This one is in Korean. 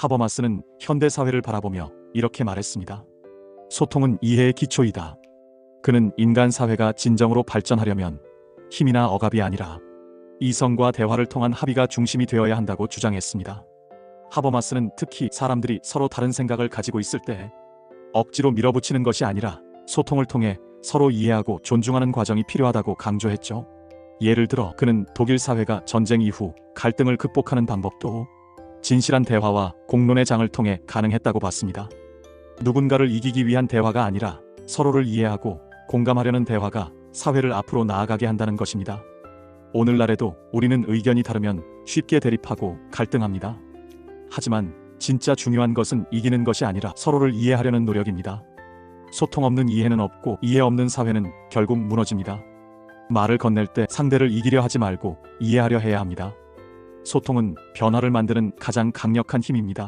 하버마스는 현대 사회를 바라보며 이렇게 말했습니다. 소통은 이해의 기초이다. 그는 인간 사회가 진정으로 발전하려면 힘이나 억압이 아니라 이성과 대화를 통한 합의가 중심이 되어야 한다고 주장했습니다. 하버마스는 특히 사람들이 서로 다른 생각을 가지고 있을 때 억지로 밀어붙이는 것이 아니라 소통을 통해 서로 이해하고 존중하는 과정이 필요하다고 강조했죠. 예를 들어 그는 독일 사회가 전쟁 이후 갈등을 극복하는 방법도 진실한 대화와 공론의 장을 통해 가능했다고 봤습니다. 누군가를 이기기 위한 대화가 아니라 서로를 이해하고 공감하려는 대화가 사회를 앞으로 나아가게 한다는 것입니다. 오늘날에도 우리는 의견이 다르면 쉽게 대립하고 갈등합니다. 하지만 진짜 중요한 것은 이기는 것이 아니라 서로를 이해하려는 노력입니다. 소통 없는 이해는 없고 이해 없는 사회는 결국 무너집니다. 말을 건넬 때 상대를 이기려 하지 말고 이해하려 해야 합니다. 소통은 변화를 만드는 가장 강력한 힘입니다.